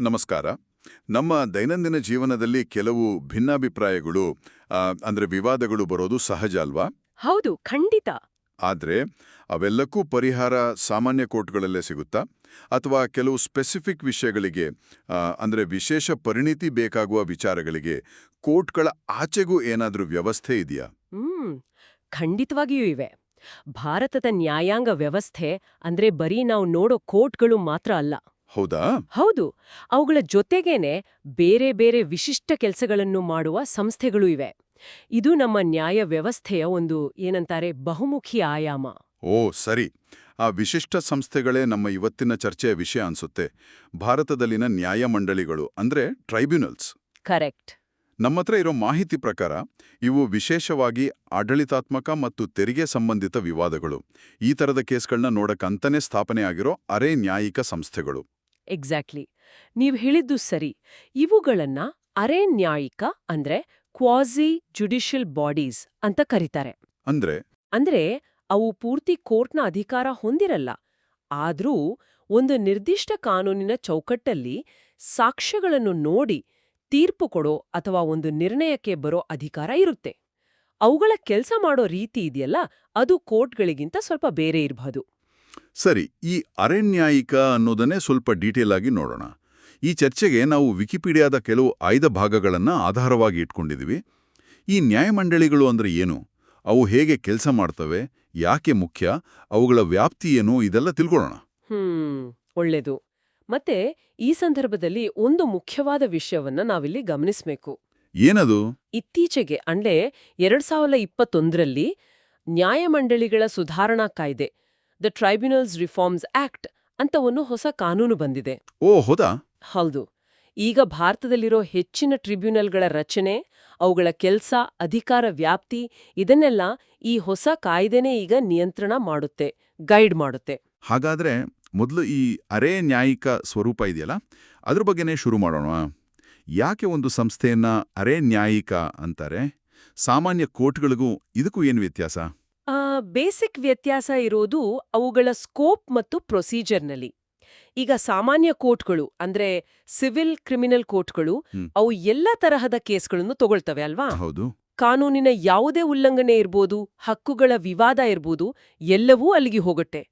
ನಮಸ್ಕಾರ. ನಮ್ಮ ದೈನಂದಿನ ಜೀವನದಲ್ಲಿ ಕೆಲವು ಭಿನ್ನಾಭಿಪ್ರಾಯಗಳು ಅಂದ್ರೆ ವಿವಾದಗಳು ಬರೋದು ಸಹಜ ಅಲ್ವಾ? ಹೌದು ಖಂಡಿತ. ಆದ್ರೆ ಅವೆಲ್ಲಕ್ಕೂ ಪರಿಹಾರ ಸಾಮಾನ್ಯ ಕೋರ್ಟ್ಗಳಲ್ಲೇ ಸಿಗುತ್ತಾ? ಅಥವಾ ಕೆಲವು ಸ್ಪೆಸಿಫಿಕ್ ವಿಷಯಗಳಿಗೆ ಅಂದ್ರೆ ವಿಶೇಷ ಪರಿಣಿತಿ ಬೇಕಾಗುವ ವಿಚಾರಗಳಿಗೆ ಕೋರ್ಟ್ಗಳ ಆಚೆಗೂ ಏನಾದರೂ ವ್ಯವಸ್ಥೆ ಇದೆಯಾ? ಖಂಡಿತವಾಗಿಯೂ ಇವೆ. ಭಾರತದ ನ್ಯಾಯಾಂಗ ವ್ಯವಸ್ಥೆ ಅಂದ್ರೆ ಬರೀ ನಾವು ನೋಡೋ ಕೋರ್ಟ್ಗಳು ಮಾತ್ರ ಅಲ್ಲ. ಹೌದಾ? ಹೌದು. ಅವುಗಳ ಜೊತೆಗೇನೆ ಬೇರೆ ಬೇರೆ ವಿಶಿಷ್ಟ ಕೆಲಸಗಳನ್ನು ಮಾಡುವ ಸಂಸ್ಥೆಗಳು ಇವೆ. ಇದು ನಮ್ಮ ನ್ಯಾಯ ವ್ಯವಸ್ಥೆಯ ಒಂದು ಏನಂತಾರೆ ಬಹುಮುಖಿ ಆಯಾಮ. ಓ ಸರಿ. ಆ ವಿಶಿಷ್ಟ ಸಂಸ್ಥೆಗಳೇ ನಮ್ಮ ಇವತ್ತಿನ ಚರ್ಚೆಯ ವಿಷಯ ಅನ್ಸುತ್ತೆ. ಭಾರತದಲ್ಲಿನ ನ್ಯಾಯಮಂಡಳಿಗಳು ಅಂದ್ರೆ ಟ್ರೈಬ್ಯುನಲ್ಸ್. ಕರೆಕ್ಟ್. ನಮ್ಮತ್ರ ಇರೋ ಮಾಹಿತಿ ಪ್ರಕಾರ ಇವು ವಿಶೇಷವಾಗಿ ಆಡಳಿತಾತ್ಮಕ ಮತ್ತು ತೆರಿಗೆ ಸಂಬಂಧಿತ ವಿವಾದಗಳು. ಈ ಥರದ ಕೇಸ್ಗಳನ್ನ ನೋಡಕ್ಕಂತನೇ ಸ್ಥಾಪನೆ ಆಗಿರೋ ಅರೆ ನ್ಯಾಯಿಕ ಸಂಸ್ಥೆಗಳು. ಎಕ್ಸಾಕ್ಟ್ಲಿ ನೀವು ಹೇಳಿದ್ದು ಸರಿ. ಇವುಗಳನ್ನ ಅರೆ ನ್ಯಾಯಿಕ ಅಂದ್ರೆ ಕ್ವಾಸಿ ಜುಡಿಷಿಯಲ್ ಬಾಡೀಸ್ ಅಂತ ಕರೀತಾರೆ. ಅಂದ್ರೆ? ಅಂದ್ರೆ ಅವು ಪೂರ್ತಿ ಕೋರ್ಟ್ನ ಅಧಿಕಾರ ಹೊಂದಿರಲ್ಲ. ಆದ್ರೂ ಒಂದು ನಿರ್ದಿಷ್ಟ ಕಾನೂನಿನ ಚೌಕಟ್ಟಲ್ಲಿ ಸಾಕ್ಷ್ಯಗಳನ್ನು ನೋಡಿ ತೀರ್ಪು ಕೊಡೋ ಅಥವಾ ಒಂದು ನಿರ್ಣಯಕ್ಕೆ ಬರೋ ಅಧಿಕಾರ ಇರುತ್ತೆ. ಅವುಗಳ ಕೆಲಸ ಮಾಡೋ ರೀತಿ ಇದೆಯಲ್ಲ ಅದು ಕೋರ್ಟ್ಗಳಿಗಿಂತ ಸ್ವಲ್ಪ ಬೇರೆ ಇರಬಹುದು ಸರಿ ಈ ಅರೆನ್ಯಾಯಿಕ ಅನ್ನೋದನ್ನೇ ಸ್ವಲ್ಪ ಡೀಟೇಲ್ ಆಗಿ ನೋಡೋಣ. ಈ ಚರ್ಚೆಗೆ ನಾವು ವಿಕಿಪೀಡಿಯಾದ ಕೆಲವು ಆಯ್ದ ಭಾಗಗಳನ್ನು ಆಧಾರವಾಗಿ ಇಟ್ಕೊಂಡಿದ್ವಿ. ಈ ನ್ಯಾಯಮಂಡಳಿಗಳು ಅಂದರೆ ಏನು? ಅವು ಹೇಗೆ ಕೆಲಸ ಮಾಡ್ತವೆ? ಯಾಕೆ ಮುಖ್ಯ? ಅವುಗಳ ವ್ಯಾಪ್ತಿ ಏನು? ಇದೆಲ್ಲ ತಿಳ್ಕೊಳ್ಳೋಣ. ಹ್ಮ್ ಒಳ್ಳೆದು. ಮತ್ತೆ ಈ ಸಂದರ್ಭದಲ್ಲಿ ಒಂದು ಮುಖ್ಯವಾದ ವಿಷಯವನ್ನ ನಾವಿಲ್ಲಿ ಗಮನಿಸಬೇಕು. ಏನದು? ಇತ್ತೀಚೆಗೆ ಅಂದ್ರೆ ಎರಡ್ ಸಾವಿರದ ಇಪ್ಪತ್ತೊಂದರಲ್ಲಿ ನ್ಯಾಯಮಂಡಳಿಗಳ ಸುಧಾರಣಾ ಕಾಯ್ದೆ. ದ ಟ್ರೈಬ್ಯುನಲ್ಸ್ ರಿಫಾರ್ಮ್ಸ್ ಆಕ್ಟ್ ಅಂತ ಒಂದು ಹೊಸ ಕಾನೂನು ಬಂದಿದೆ. ಓ ಹೌದಾ? ಹೌದು. ಈಗ ಭಾರತದಲ್ಲಿರೋ ಹೆಚ್ಚಿನ ಟ್ರಿಬ್ಯುನಲ್ಗಳ ರಚನೆ ಅವುಗಳ ಕೆಲಸ ಅಧಿಕಾರ ವ್ಯಾಪ್ತಿ ಇದನ್ನೆಲ್ಲ ಈ ಹೊಸ ಕಾಯ್ದೆನೇ ಈಗ ನಿಯಂತ್ರಣ ಮಾಡುತ್ತೆ ಗೈಡ್ ಮಾಡುತ್ತೆ. ಹಾಗಾದ್ರೆ ಮೊದಲು ಈ ಅರೆ ನ್ಯಾಯಿಕ ಸ್ವರೂಪ ಇದೆಯಲ್ಲ ಅದ್ರ ಬಗ್ಗೆನೇ ಶುರು ಮಾಡೋಣ. ಯಾಕೆ ಒಂದು ಸಂಸ್ಥೆಯನ್ನ ಅರೆ ನ್ಯಾಯಿಕ ಅಂತಾರೆ? ಸಾಮಾನ್ಯ ಕೋರ್ಟ್ಗಳಿಗೂ ಇದಕ್ಕೂ ಏನು ವ್ಯತ್ಯಾಸ? ಬೇಸಿಕ್ ವ್ಯತ್ಯಾಸ ಇರೋದು ಅವುಗಳ ಸ್ಕೋಪ್ ಮತ್ತು ಪ್ರೊಸೀಜರ್ನಲ್ಲಿ. ಈಗ ಸಾಮಾನ್ಯ ಕೋರ್ಟ್ಗಳು ಅಂದ್ರೆ ಸಿವಿಲ್ ಕ್ರಿಮಿನಲ್ ಕೋರ್ಟ್ಗಳು. ಅವು ಎಲ್ಲ ತರಹದ ಕೇಸ್ಗಳನ್ನು ತಗೊಳ್ತವೆ ಅಲ್ವಾ? ಹೌದು. ಕಾನೂನಿನ ಯಾವುದೇ ಉಲ್ಲಂಘನೆ ಇರ್ಬೋದು ಹಕ್ಕುಗಳ ವಿವಾದ ಇರ್ಬೋದು ಎಲ್ಲವೂ ಅಲ್ಲಿಗೆ ಹೋಗುತ್ತೆ.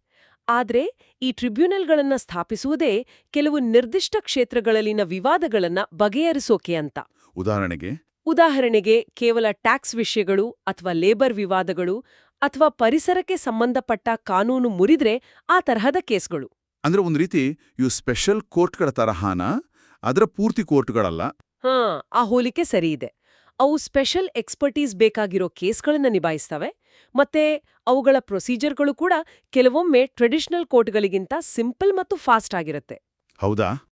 ಆದ್ರೆ ಈ ಟ್ರಿಬ್ಯುನಲ್ಗಳನ್ನ ಸ್ಥಾಪಿಸುವುದೇ ಕೆಲವು ನಿರ್ದಿಷ್ಟ ಕ್ಷೇತ್ರಗಳಲ್ಲಿನ ವಿವಾದಗಳನ್ನ ಬಗೆಹರಿಸೋಕೆ ಅಂತ. ಉದಾಹರಣೆಗೆ ಉದಾಹರಣೆಗೆ ಕೇವಲ ಟ್ಯಾಕ್ಸ್ ವಿಷಯಗಳು ಅಥವಾ ಲೇಬರ್ ವಿವಾದಗಳು ಅಥವಾ ಪರಿಸರಕ್ಕೆ ಸಂಬಂಧಪಟ್ಟ ಕಾನೂನು ಮುರಿದ್ರೆ ಆ ತರಹದ ಕೇಸ್ಗಳು. ಅಂದ್ರೆ ಒಂದು ರೀತಿ ಇವು ಸ್ಪೆಷಲ್ ಕೋರ್ಟ್ಗಳ ತರಹಾನ ಅದರ ಪೂರ್ತಿ ಕೋರ್ಟ್ಗಳಲ್ಲ. ಹಾ ಆ ಹೋಲಿಕೆ ಸರಿ ಇದೆ. ಅವು ಸ್ಪೆಷಲ್ ಎಕ್ಸ್ಪರ್ಟೀಸ್ ಬೇಕಾಗಿರೋ ಕೇಸ್ಗಳನ್ನ ನಿಭಾಯಿಸ್ತವೆ. ಮತ್ತೆ ಅವುಗಳ ಪ್ರೊಸೀಜರ್ಗಳು ಕೂಡ ಕೆಲವೊಮ್ಮೆ ಟ್ರೆಡಿಷನಲ್ ಕೋರ್ಟ್ಗಳಿಗಿಂತ ಸಿಂಪಲ್ ಮತ್ತು ಫಾಸ್ಟ್ ಆಗಿರುತ್ತೆ. ಹೌದಾ?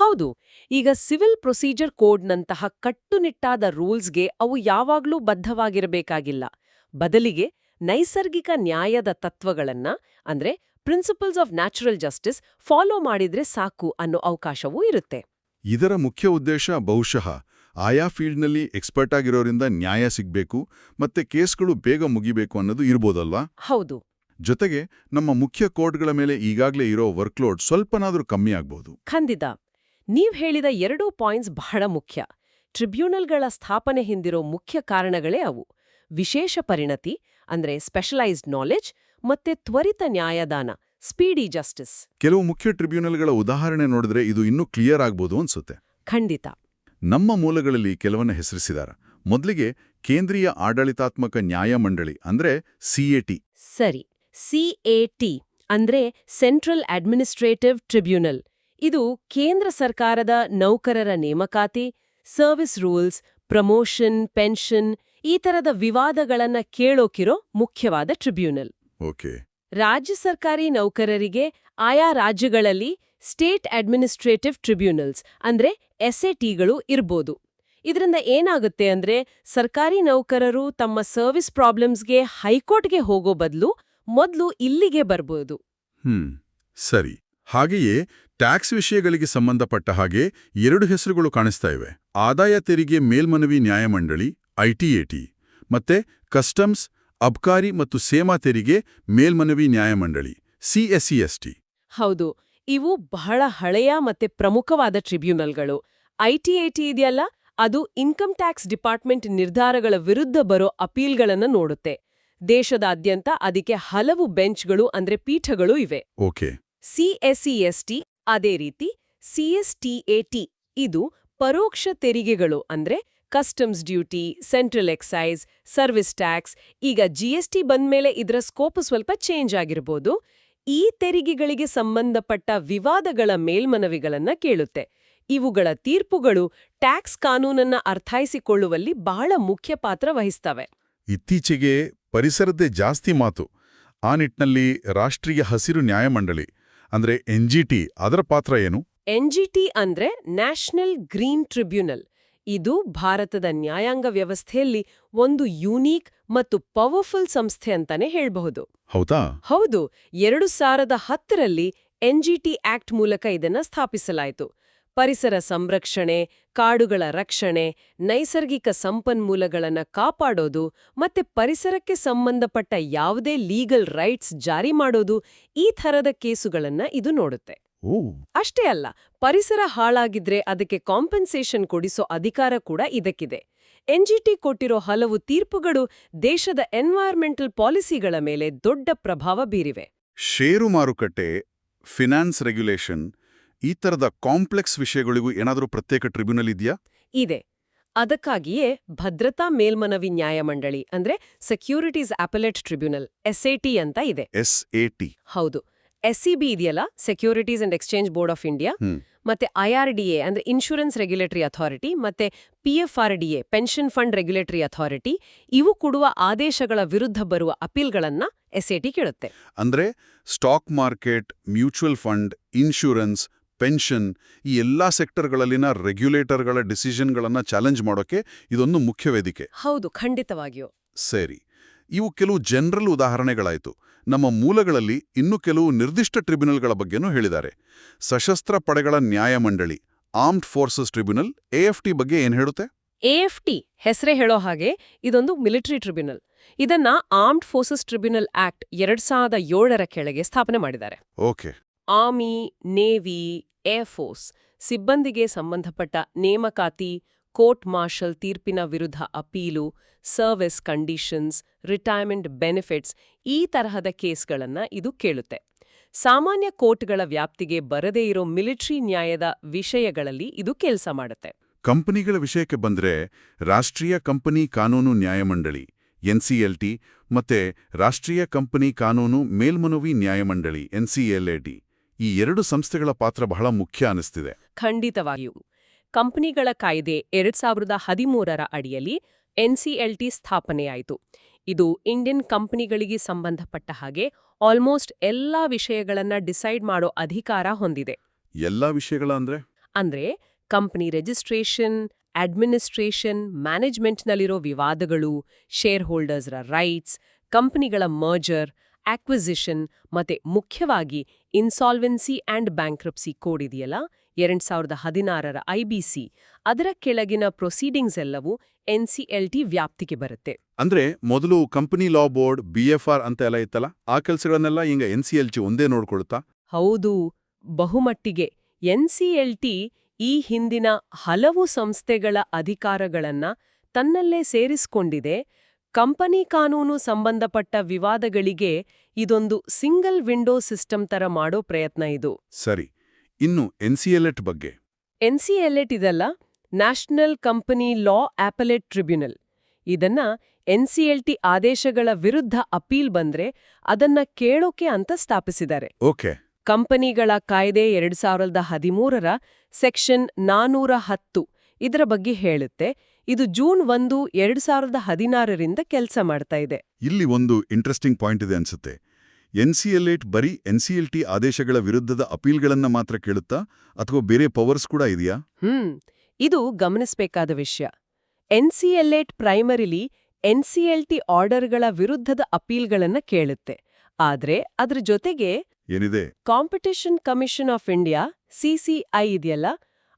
ಹೌದು ಈಗ ಸಿವಿಲ್ ಪ್ರೊಸೀಜರ್ ಕೋಡ್ನಂತಹ ಕಟ್ಟುನಿಟ್ಟಾದ ರೂಲ್ಸ್ಗೆ ಅವು ಯಾವಾಗ್ಲೂ ಬದ್ಧವಾಗಿರಬೇಕಾಗಿಲ್ಲ. ಬದಲಿಗೆ ನೈಸರ್ಗಿಕ ನ್ಯಾಯದ ತತ್ವಗಳನ್ನ ಅಂದ್ರೆ principles of natural justice follow ಮಾಡಿದ್ರೆ ಸಾಕು ಅನ್ನೋ ಅವಕಾಶವೂ ಇರುತ್ತೆ. ಇದರ ಮುಖ್ಯ ಉದ್ದೇಶ ಬಹುಶಃ ಆಯಾ ಫೀಲ್ಡ್ನಲ್ಲಿ ಎಕ್ಸ್ಪರ್ಟ್ ಆಗಿರೋರಿಂದ ನ್ಯಾಯ ಸಿಗ್ಬೇಕು ಮತ್ತೆ ಕೇಸ್ಗಳು ಬೇಗ ಮುಗಿಬೇಕು ಅನ್ನೋದು ಇರ್ಬೋದಲ್ವಾ? ಹೌದು. ಜೊತೆಗೆ ನಮ್ಮ ಮುಖ್ಯ ಕೋರ್ಟ್ಗಳ ಮೇಲೆ ಈಗಾಗಲೇ ಇರೋ ವರ್ಕ್ಲೋಡ್ ಸ್ವಲ್ಪನಾದ್ರೂ ಕಮ್ಮಿ ಆಗ್ಬೋದು. ಖಂಡಿತ. ನೀವ್ ಹೇಳಿದ ಎರಡೂ ಪಾಯಿಂಟ್ಸ್ ಬಹಳ ಮುಖ್ಯ. ಟ್ರಿಬ್ಯುನಲ್ಗಳ ಸ್ಥಾಪನೆ ಹಿಂದಿರೋ ಮುಖ್ಯ ಕಾರಣಗಳೇ ಅವು. ವಿಶೇಷ ಪರಿಣತಿ ಅಂದ್ರೆ ಸ್ಪೆಷಲೈಸ್ಡ್ ನಾಲೆಜ್ ಮತ್ತೆ ತ್ವರಿತ ನ್ಯಾಯದಾನ ಸ್ಪೀಡಿ ಜಸ್ಟಿಸ್. ಕೆಲವು ಮುಖ್ಯ ಟ್ರಿಬ್ಯುನಲ್ಗಳ ಉದಾಹರಣೆ ನೋಡಿದ್ರೆ ಇದು ಇನ್ನೂ ಕ್ಲಿಯರ್ ಆಗ್ಬೋದು ಅನ್ಸುತ್ತೆ. ಖಂಡಿತ. ನಮ್ಮ ಮೂಲಗಳಲ್ಲಿ ಕೆಲವನ್ನ ಹೆಸರಿಸಿದಾರ. ಮೊದಲಿಗೆ ಕೇಂದ್ರೀಯ ಆಡಳಿತಾತ್ಮಕ ನ್ಯಾಯಮಂಡಳಿ ಅಂದ್ರೆ ಸಿಎಟಿ ಸರಿ. ಸಿಎಟಿ ಅಂದ್ರೆ ಸೆಂಟ್ರಲ್ ಅಡ್ಮಿನಿಸ್ಟ್ರೇಟಿವ್ ಟ್ರಿಬ್ಯುನಲ್. ಇದು ಕೇಂದ್ರ ಸರ್ಕಾರದ ನೌಕರರ ನೇಮಕಾತಿ ಸರ್ವಿಸ್ ರೂಲ್ಸ್ ಪ್ರಮೋಷನ್ ಪೆನ್ಷನ್ ಈ ತರದ ವಿವಾದಗಳನ್ನ ಕೇಳೋಕಿರೋ ಮುಖ್ಯವಾದ ಟ್ರಿಬ್ಯುನಲ್. ಓಕೆ. ರಾಜ್ಯ ಸರ್ಕಾರಿ ನೌಕರರಿಗೆ ಆಯಾ ರಾಜ್ಯಗಳಲ್ಲಿ ಸ್ಟೇಟ್ ಅಡ್ಮಿನಿಸ್ಟ್ರೇಟಿವ್ ಟ್ರಿಬ್ಯುನಲ್ಸ್ ಅಂದ್ರೆ ಎಸ್ಎಟಿಗಳು ಇರ್ಬೋದು. ಇದರಿಂದ ಏನಾಗುತ್ತೆ ಅಂದ್ರೆ ಸರ್ಕಾರಿ ನೌಕರರು ತಮ್ಮ ಸರ್ವಿಸ್ ಪ್ರಾಬ್ಲಮ್ಸ್ಗೆ ಹೈಕೋರ್ಟ್ಗೆ ಹೋಗೋ ಬದಲು ಮೊದಲು ಇಲ್ಲಿಗೆ ಬರ್ಬೋದು. ಹ್ಮ್ ಸರಿ. ಹಾಗೆಯೇ ಟ್ಯಾಕ್ಸ್ ವಿಷಯಗಳಿಗೆ ಸಂಬಂಧಪಟ್ಟ ಹಾಗೆ ಎರಡು ಹೆಸರುಗಳು ಕಾಣಿಸ್ತಾ ಇವೆ. ಆದಾಯ ತೆರಿಗೆ ಮೇಲ್ಮನವಿ ನ್ಯಾಯಮಂಡಳಿ ಐಟಿಎಟಿ ಮತ್ತೆ ಕಸ್ಟಮ್ಸ್ ಅಬ್ಕಾರಿ ಮತ್ತು ಸೇಮಾ ತೆರಿಗೆ ಮೇಲ್ಮನವಿ ನ್ಯಾಯಮಂಡಳಿ ಸಿಎಸ್ಇಎಸ್ಟಿ ಹೌದು ಇವು ಬಹಳ ಹಳೆಯ ಮತ್ತೆ ಪ್ರಮುಖವಾದ ಟ್ರಿಬ್ಯುನಲ್ಗಳು. ಐಟಿಐಟಿ ಇದೆಯಲ್ಲ ಅದು ಇನ್ಕಮ್ ಟ್ಯಾಕ್ಸ್ ಡಿಪಾರ್ಟ್ಮೆಂಟ್ ನಿರ್ಧಾರಗಳ ವಿರುದ್ಧ ಬರೋ ಅಪೀಲ್ಗಳನ್ನು ನೋಡುತ್ತೆ. ದೇಶದಾದ್ಯಂತ ಅದಕ್ಕೆ ಹಲವು ಬೆಂಚ್ಗಳು ಅಂದ್ರೆ ಪೀಠಗಳು ಇವೆ. ಓಕೆ. ಸಿಎಸ್ಇಎಸ್ಟಿ ಅದೇ ರೀತಿ ಸಿಎಸ್ಟಿಎಟಿ ಇದು ಪರೋಕ್ಷ ತೆರಿಗೆಗಳು ಅಂದ್ರೆ customs duty central excise service tax ಈಗ ಜಿಎಸ್ಟಿ ಬಂದ್ಮೇಲೆ ಇದರ ಸ್ಕೋಪ್ ಸ್ವಲ್ಪ ಚೇಂಜ್ ಆಗಿರ್ಬೋದು. ಈ ತೆರಿಗೆಗಳಿಗೆ ಸಂಬಂಧಪಟ್ಟ ವಿವಾದಗಳ ಮೇಲ್ಮನವಿಗಳನ್ನ ಕೇಳುತ್ತೆ. ಇವುಗಳ ತೀರ್ಪುಗಳು ಟ್ಯಾಕ್ಸ್ ಕಾನೂನನ್ನ ಅರ್ಥೈಸಿಕೊಳ್ಳುವಲ್ಲಿ ಬಹಳ ಮುಖ್ಯ ಪಾತ್ರ ವಹಿಸ್ತವೆ. ಇತ್ತೀಚೆಗೆ ಪರಿಸರದ್ದೇ ಜಾಸ್ತಿ ಮಾತು. ಆ ನಿಟ್ಟಿನಲ್ಲಿ ರಾಷ್ಟ್ರೀಯ ಹಸಿರು ನ್ಯಾಯಮಂಡಳಿ ಅಂದ್ರೆ ಎನ್ಜಿಟಿ ಅದರ ಪಾತ್ರ ಏನು? ಎನ್ಜಿಟಿ ಅಂದ್ರೆ ನ್ಯಾಷನಲ್ ಗ್ರೀನ್ ಟ್ರಿಬ್ಯುನಲ್. ಇದು ಭಾರತದ ನ್ಯಾಯಾಂಗ ವ್ಯವಸ್ಥೆಯಲ್ಲಿ ಒಂದು ಯೂನೀಕ್ ಮತ್ತು ಪವರ್ಫುಲ್ ಸಂಸ್ಥೆ ಅಂತಾನೆ ಹೇಳಬಹುದು. ಹೌದಾ? ಹೌದು ಎರಡು ಸಾವಿರದ ಹತ್ತರಲ್ಲಿ ಎನ್ಜಿಟಿ ಆಕ್ಟ್ ಮೂಲಕ ಇದನ್ನ ಸ್ಥಾಪಿಸಲಾಯಿತು. ಪರಿಸರ ಸಂರಕ್ಷಣೆ ಕಾಡುಗಳ ರಕ್ಷಣೆ ನೈಸರ್ಗಿಕ ಸಂಪನ್ಮೂಲಗಳನ್ನ ಕಾಪಾಡೋದು ಮತ್ತೆ ಪರಿಸರಕ್ಕೆ ಸಂಬಂಧಪಟ್ಟ ಯಾವುದೇ ಲೀಗಲ್ ರೈಟ್ಸ್ ಜಾರಿ ಮಾಡೋದು ಈ ಥರದ ಕೇಸುಗಳನ್ನ ಇದು ನೋಡುತ್ತೆ. ಅಷ್ಟೇ ಅಲ್ಲ ಪರಿಸರ ಹಾಳಾಗಿದ್ರೆ ಅದಕ್ಕೆ ಕಾಂಪೆನ್ಸೇಷನ್ ಕೊಡಿಸೋ ಅಧಿಕಾರ ಕೂಡ ಇದಕ್ಕಿದೆ. ಎನ್ಜಿಟಿ ಕೊಟ್ಟಿರೋ ಹಲವು ತೀರ್ಪುಗಳು ದೇಶದ ಎನ್ವೈರ್ಮೆಂಟಲ್ ಪಾಲಿಸಿಗಳ ಮೇಲೆ ದೊಡ್ಡ ಪ್ರಭಾವ ಬೀರಿವೆ. ಷೇರು ಮಾರುಕಟ್ಟೆ ಫಿನಾನ್ಸ್ ರೆಗ್ಯುಲೇಷನ್ ಈ ತರದ ಕಾಂಪ್ಲೆಕ್ಸ್ ವಿಷಯಗಳಿಗೂ ಏನಾದರೂ ಪ್ರತ್ಯೇಕ ಟ್ರಿಬ್ಯುನಲ್ ಇದೆಯಾ? ಇದೆ. ಅದಕ್ಕಾಗಿಯೇ ಭದ್ರತಾ ಮೇಲ್ಮನವಿ ನ್ಯಾಯಮಂಡಳಿ ಅಂದ್ರೆ ಸೆಕ್ಯೂರಿಟೀಸ್ ಆಪಲೆಟ್ ಟ್ರಿಬ್ಯುನಲ್ ಎಸ್ಎಟಿ ಅಂತ ಇದೆ. ಎಸ್ ಎ ಟಿ ಹೌದು. ಎಸ್ಸಿಬಿ ಇದೆಯಲ್ಲ securities and exchange board of India. ಮತ್ತೆ ಐಆರ್ಡಿಎ ಅಂದ್ರೆ ಇನ್ಶೂರೆನ್ಸ್ ರೆಗ್ಯುಲೇಟರಿ ಅಥಾರಿಟಿ ಮತ್ತೆ PFRDA pension fund regulatory authority ಇವು ಕೊಡುವ ಆದೇಶಗಳ ವಿರುದ್ಧ ಬರುವ ಅಪೀಲ್ಗಳನ್ನ ಎಸ್ಎಟಿ ಕೇಳುತ್ತೆ. ಅಂದ್ರೆ stock market mutual fund insurance pension ಈ ಎಲ್ಲಾ ಸೆಕ್ಟರ್ಗಳಲ್ಲಿನ ರೆಗ್ಯುಲೇಟರ್ಗಳ ಡಿಸಿಷನ್ಗಳನ್ನು ಚಾಲೆಂಜ್ ಮಾಡೋಕೆ ಇದೊಂದು ಮುಖ್ಯ ವೇದಿಕೆ. ಹೌದು ಖಂಡಿತವಾಗಿಯೂ. ಸರಿ ಇವು ಕೆಲವು ಜನರಲ್ ಉದಾಹರಣೆಗಳಾಯಿತು. ನಮ್ಮ ಮೂಲಗಳಲ್ಲಿ ಇನ್ನೂ ಕೆಲವು ನಿರ್ದಿಷ್ಟ ಟ್ರಿಬ್ಯುನಲ್ಗಳ ಬಗ್ಗೆನೂ ಹೇಳಿದ್ದಾರೆ. ಸಶಸ್ತ್ರ ಪಡೆಗಳ ನ್ಯಾಯಮಂಡಳಿ ಆರ್ಮ್ಡ್ ಫೋರ್ಸಸ್ ಟ್ರಿಬ್ಯುನಲ್ ಎಎಫ್ಟಿ ಬಗ್ಗೆ ಏನು ಹೇಳುತ್ತೆ? ಎಎಫ್ಟಿ ಹೆಸರೇ ಹೇಳೋ ಹಾಗೆ ಇದೊಂದು ಮಿಲಿಟರಿ ಟ್ರಿಬ್ಯುನಲ್. ಇದನ್ನ ಆರ್ಮ್ಡ್ ಫೋರ್ಸಸ್ ಟ್ರಿಬ್ಯುನಲ್ ಆಕ್ಟ್ ಎರಡ್ ಸಾವಿರದ ಏಳರ ಕೆಳಗೆ ಸ್ಥಾಪನೆ ಮಾಡಿದ್ದಾರೆ. ಓಕೆ. ಆರ್ಮಿ, ನೇವಿ ಏರ್ಫೋರ್ಸ್ ಸಿಬ್ಬಂದಿಗೆ ಸಂಬಂಧಪಟ್ಟ ನೇಮಕಾತಿ, ಕೋರ್ಟ್ ಮಾರ್ಷಲ್ ತೀರ್ಪಿನ ವಿರುದ್ಧ appeal, service conditions, retirement benefits ಈ ತರಹದ ಕೇಸ್ಗಳನ್ನು ಇದು ಕೇಳುತ್ತೆ. ಸಾಮಾನ್ಯ ಕೋರ್ಟ್ಗಳ ವ್ಯಾಪ್ತಿಗೆ ಬರದೇ ಇರೋ ಮಿಲಿಟರಿ ನ್ಯಾಯದ ವಿಷಯಗಳಲ್ಲಿ ಇದು ಕೆಲಸ ಮಾಡುತ್ತೆ. ಕಂಪನಿಗಳ ವಿಷಯಕ್ಕೆ ಬಂದ್ರೆ ರಾಷ್ಟ್ರೀಯ ಕಂಪನಿ ಕಾನೂನು ನ್ಯಾಯಮಂಡಳಿ ಎನ್ಸಿಎಲ್ಟಿ ಮತ್ತೆ ರಾಷ್ಟ್ರೀಯ ಕಂಪನಿ ಕಾನೂನು ಮೇಲ್ಮನವಿ ನ್ಯಾಯಮಂಡಳಿ ಎನ್ಸಿಎಲ್ಎಟಿ ಈ ಎರಡು ಸಂಸ್ಥೆಗಳ ಪಾತ್ರ ಬಹಳ ಮುಖ್ಯ ಅನಿಸ್ತಿದೆ ಖಂಡಿತವಾಗಿಯೂ. ಕಂಪನಿಗಳ ಕಾಯ್ದೆ ಎರಡ್ ಸಾವಿರದ ಹದಿಮೂರರ ಅಡಿಯಲ್ಲಿ ಎನ್ಸಿಎಲ್ಟಿ ಸ್ಥಾಪನೆಯಾಯಿತು. ಇದು ಇಂಡಿಯನ್ ಕಂಪನಿಗಳಿಗೆ ಸಂಬಂಧಪಟ್ಟ ಹಾಗೆ ಆಲ್ಮೋಸ್ಟ್ ಎಲ್ಲಾ ವಿಷಯಗಳನ್ನ ಡಿಸೈಡ್ ಮಾಡೋ ಅಧಿಕಾರ ಹೊಂದಿದೆ. ಎಲ್ಲಾ ವಿಷಯಗಳ ಅಂದ್ರೆ? ಅಂದ್ರೆ ಕಂಪನಿ ರಿಜಿಸ್ಟ್ರೇಷನ್ ಅಡ್ಮಿನಿಸ್ಟ್ರೇಷನ್ ಮ್ಯಾನೇಜ್ಮೆಂಟ್ನಲ್ಲಿರೋ ವಿವಾದಗಳು ಶೇರ್ ಹೋಲ್ಡರ್ಸ್ರ ರೈಟ್ಸ್ ಕಂಪನಿಗಳ ಮರ್ಜರ್ ಆಕ್ವಿಸಿಷನ್ ಮತ್ತೆ ಮುಖ್ಯವಾಗಿ ಇನ್ಸಾಲ್ವೆನ್ಸಿ ಆ್ಯಂಡ್ ಬ್ಯಾಂಕ್ರಪ್ಸಿ ಕೋಡ್ ಇದೆಯಲ್ಲ? ಎರಡ್ ಸಾವಿರದ ಹದಿನಾರರ ಐಬಿಸಿ ಅದರ ಕೆಳಗಿನ ಪ್ರೊಸೀಡಿಂಗ್ಸ್ ಎಲ್ಲವೂ ಟಿ ವ್ಯಾಪ್ತಿಗೆ ಬರುತ್ತೆ. ಅಂದ್ರೆ ಮೊದಲು ಕಂಪನಿ ಲಾ ಬೋರ್ಡ್ ಬಿಎಫ್ಆರ್ ಅಂತ ಎಲ್ಲ ಇತ್ತಲ್ಲ? ಆ ಕೆಲಸಗಳನ್ನೆಲ್ಲ ಈಗ ಎನ್ಸಿಎಲ್ಟಿ ಒಂದೇ ನೋಡ್ಕೊಳ್ತಾ ಹೌದು. ಬಹುಮಟ್ಟಿಗೆ ಎನ್ಸಿಎಲ್ಟಿ ಈ ಹಿಂದಿನ ಹಲವು ಸಂಸ್ಥೆಗಳ ಅಧಿಕಾರಗಳನ್ನ ತನ್ನಲ್ಲೇ ಸೇರಿಸಿಕೊಂಡಿದೆ. ಕಂಪನಿ ಕಾನೂನು ಸಂಬಂಧಪಟ್ಟ ವಿವಾದಗಳಿಗೆ ಇದೊಂದು ಸಿಂಗಲ್ ವಿಂಡೋ ಸಿಸ್ಟಮ್ ತರ ಮಾಡೋ ಪ್ರಯತ್ನ ಇದು. ಸರಿ ಇನ್ನು ಎನ್ಸಿಎಲ್ಎಟ್ ಬಗ್ಗೆ. ಎನ್ಸಿಎಲ್ಎಟ್ ಇದಲ್ಲ national company law appellate tribunal. ಇದನ್ನ ಎನ್ಸಿಎಲ್ಟಿ ಆದೇಶಗಳ ವಿರುದ್ಧ ಅಪೀಲ್ ಬಂದ್ರೆ ಅದನ್ನ ಕೇಳೋಕೆ ಅಂತ ಸ್ಥಾಪಿಸಿದ್ದಾರೆ. ಓಕೆ. ಕಂಪನಿಗಳ ಕಾಯ್ದೆ ಎರಡ್ ಸಾವಿರದ ಹದಿಮೂರರ ಸೆಕ್ಷನ್ ನಾನೂರ ಹತ್ತು ಇದರ ಬಗ್ಗೆ ಹೇಳುತ್ತೆ ಇದು ಜೂನ್ ಒಂದು ಎರಡ್ ಸಾವಿರದ ಹದಿನಾರರಿಂದ ಕೆಲಸ ಮಾಡ್ತಾ ಇದೆ. ಇಲ್ಲಿ ಒಂದು ಇಂಟ್ರೆಸ್ಟಿಂಗ್ ಪಾಯಿಂಟ್ ಇದೆ ಅನ್ಸುತ್ತೆ. ಏಟ್ ಬರೀ ಎನ್ಸಿಎಲ್ಟಿ ಆದೇಶಗಳ ವಿರುದ್ಧದ ಅಪೀಲ್ಗಳನ್ನು ಮಾತ್ರ ಕೇಳುತ್ತಾ ಅಥವಾ ಬೇರೆ ಪವರ್ಸ್ ಕೂಡ ಇದೆಯಾ? ಹ್ಮ್ ಇದು ಗಮನಿಸಬೇಕಾದ ವಿಷಯ. ಏಟ್ ಪ್ರೈಮರಿಲಿ ಎನ್ಸಿಎಲ್ಟಿ ಆರ್ಡರ್ಗಳ ವಿರುದ್ಧದ ಅಪೀಲ್ಗಳನ್ನು ಕೇಳುತ್ತೆ. ಆದ್ರೆ ಅದ್ರ ಜೊತೆಗೆ ಏನಿದೆ? Competition commission of India CCI ಇದೆಯಲ್ಲ?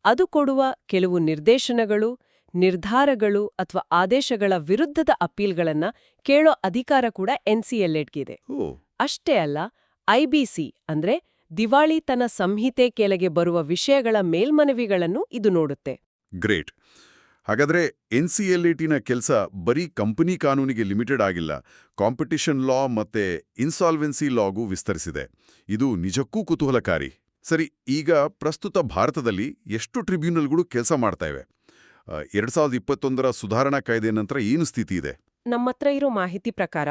ಅದು ಕೊಡುವ ಕೆಲವು ನಿರ್ದೇಶನಗಳು ನಿರ್ಧಾರಗಳು ಅಥವಾ ಆದೇಶಗಳ ವಿರುದ್ಧದ ಅಪೀಲ್ಗಳನ್ನ ಕೇಳೋ ಅಧಿಕಾರ ಕೂಡ ಎನ್ಸಿಎಲ್ಎಟ್ಗಿದೆ ಅಷ್ಟೇ ಅಲ್ಲ ಐಬಿಸಿ ಅಂದ್ರೆ ದಿವಾಳಿತನ ಸಂಹಿತೆ ಕೆಳಗೆ ಬರುವ ವಿಷಯಗಳ ಮೇಲ್ಮನವಿಗಳನ್ನು ಇದು ನೋಡುತ್ತೆ. ಗ್ರೇಟ್. ಹಾಗಾದ್ರೆ ಎನ್ ಸಿ ಎಲ್ ಟಿನ ಕೆಲಸ ಬರೀ ಕಂಪನಿ ಕಾನೂನಿಗೆ ಲಿಮಿಟೆಡ್ ಆಗಿಲ್ಲ ಕಾಂಪಿಟಿಷನ್ ಲಾ ಮತ್ತೆ ಇನ್ಸಾಲ್ವೆನ್ಸಿ ಲಾಗೂ ವಿಸ್ತರಿಸಿದೆ. ಇದು ನಿಜಕ್ಕೂ ಕುತೂಹಲಕಾರಿ. ಸರಿ ಈಗ ಪ್ರಸ್ತುತ ಭಾರತದಲ್ಲಿ ಎಷ್ಟು ಟ್ರಿಬ್ಯುನಲ್ಗಳು ಕೆಲಸ ಮಾಡ್ತಾ ಇವೆ? ಎರಡ್ ಸಾವಿರದ ಇಪ್ಪತ್ತೊಂದರ ಸುಧಾರಣಾ ಕಾಯ್ದೆ ನಂತರ ಏನು ಸ್ಥಿತಿ ಇದೆ? ನಮ್ಮತ್ರ ಇರೋ ಮಾಹಿತಿ ಪ್ರಕಾರ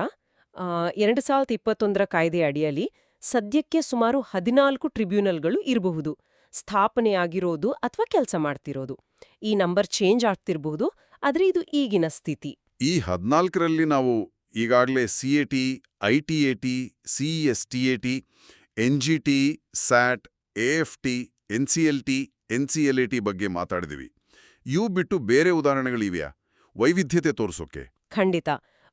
ಎರಡು ಸಾವಿರದ ಇಪ್ಪತ್ತೊಂದರ ಕಾಯ್ದೆ ಅಡಿಯಲ್ಲಿ ಸದ್ಯಕ್ಕೆ ಸುಮಾರು ಹದಿನಾಲ್ಕು ಟ್ರಿಬ್ಯುನಲ್ಗಳು ಇರಬಹುದು. ಸ್ಥಾಪನೆಯಾಗಿರೋದು ಅಥವಾ ಕೆಲಸ ಮಾಡ್ತಿರೋದು. ಈ ನಂಬರ್ ಚೇಂಜ್ ಆಗ್ತಿರಬಹುದು ಆದರೆ ಇದು ಈಗಿನ ಸ್ಥಿತಿ. ಈ ಹದಿನಾಲ್ಕರಲ್ಲಿ ನಾವು ಈಗಾಗಲೇ C A T I T A T C S T A T N G T SAT A F T N C L T N C L A T ಬಗ್ಗೆ ಮಾತಾಡಿದಿವಿ ಇವು ಬಿಟ್ಟು ಬೇರೆ ಉದಾಹರಣೆಗಳಿವೆಯಾ? ವೈವಿಧ್ಯತೆ ತೋರಿಸೋಕೆ. ಖಂಡಿತ.